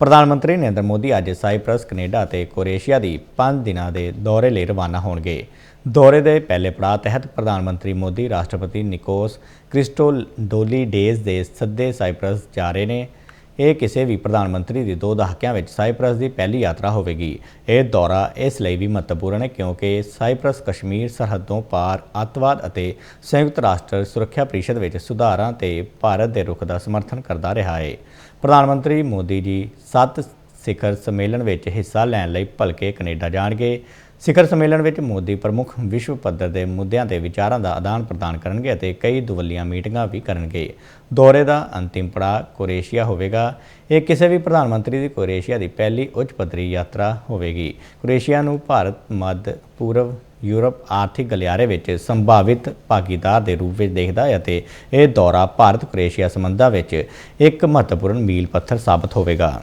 ਪ੍ਰਧਾਨ ਮੰਤਰੀ ਨਰਿੰਦਰ ਮੋਦੀ ਅੱਜ ਸਾਈਪ੍ਰਸ, ਕੈਨੇਡਾ ਅਤੇ ਕੋਰੇਸ਼ੀਆ ਦੀ 5 ਦਿਨਾਂ ਦੇ ਦੌਰੇ ਲਈ ਰਵਾਨਾ ਹੋਣਗੇ। ਦੌਰੇ ਦੇ ਪਹਿਲੇ ਪੜਾਅ ਤਹਿਤ ਪ੍ਰਧਾਨ ਮੰਤਰੀ ਮੋਦੀ, ਰਾਸ਼ਟਰਪਤੀ ਨਿਕੋਸ ਕ੍ਰਿਸਟੋਡੋਲੀਡੇਜ਼ ਦੇ ਸੱਦੇ ਸਾਈਪ੍ਰਸ ਜਾ ਰਹੇ ਨੇ। ਇਹ ਕਿਸੇ ਵੀ ਪ੍ਰਧਾਨ ਮੰਤਰੀ ਦੀ ਦੋ ਦਹਾਕਿਆਂ ਵਿੱਚ ਸਾਈਪ੍ਰਸ ਦੀ ਪਹਿਲੀ ਯਾਤਰਾ ਹੋਵੇਗੀ। ਇਹ ਦੌਰਾ ਇਸ ਲਈ ਵੀ ਮਹੱਤਵਪੂਰਨ ਹੈ ਕਿਉਂਕਿ ਸਾਈਪ੍ਰਸ ਕਸ਼ਮੀਰ ਸਰਹੱਦੋਂ ਪਾਰ ਅੱਤਵਾਦ ਅਤੇ ਸੰਯੁਕਤ ਰਾਸ਼ਟਰ ਸੁਰੱਖਿਆ ਪਰਿਸ਼ਦ ਵਿੱਚ ਸੁਧਾਰਾਂ ਤੇ ਭਾਰਤ ਦੇ ਰੁਖ ਦਾ ਸਮਰਥਨ ਕਰਦਾ ਰਿਹਾ ਹੈ। ਪ੍ਰਧਾਨ ਮੰਤਰੀ ਮੋਦੀ ਜੀ ਸੱਤ ਸਿਖਰ ਸੰਮੇਲਨ ਵਿੱਚ ਹਿੱਸਾ ਲੈਣ ਲਈ ਭਲਕੇ ਕੈਨੇਡਾ ਜਾਣਗੇ। ਸਿਖਰ ਸੰਮੇਲਨ ਵਿੱਚ ਮੋਦੀ ਪ੍ਰਮੁੱਖ ਵਿਸ਼ਵ ਪੱਧਰ ਦੇ ਮੁੱਦਿਆਂ ਤੇ ਵਿਚਾਰਾਂ ਦਾ ਆਦਾਨ ਪ੍ਰਦਾਨ ਕਰਨਗੇ ਅਤੇ ਕਈ ਦੁਵੱਲੀਆਂ ਮੀਟਿੰਗਾਂ ਵੀ ਕਰਨਗੇ। ਦੌਰੇ ਦਾ ਅੰਤਿਮ ਪੜਾਅ ਕੋਰੇਸ਼ੀਆ ਹੋਵੇਗਾ। ਇਹ ਕਿਸੇ ਵੀ ਪ੍ਰਧਾਨ ਮੰਤਰੀ ਦੀ ਕੋਰੇਸ਼ੀਆ ਦੀ ਪਹਿਲੀ ਉੱਚ ਪੱਧਰੀ ਯਾਤਰਾ ਹੋਵੇਗੀ। ਕੋਰੇਸ਼ੀਆ ਨੂੰ ਭਾਰਤ, ਮੱਧ, ਪੂਰਬ ਯੂਰਪ ਆਰਥਿਕ ਗਲਿਆਰੇ ਵਿੱਚ ਸੰਭਾਵਿਤ ਭਾਗੀਦਾਰ ਦੇ ਰੂਪ ਵਿੱਚ ਦੇਖਦਾ ਹੈ ਅਤੇ ਇਹ ਦੌਰਾ ਭਾਰਤ ਕੋਰੇਸ਼ੀਆ ਸੰਬੰਧਾਂ ਵਿੱਚ ਇੱਕ ਮਹੱਤਵਪੂਰਨ ਮੀਲ ਪੱਥਰ ਸਾਬਤ ਹੋਵੇਗਾ।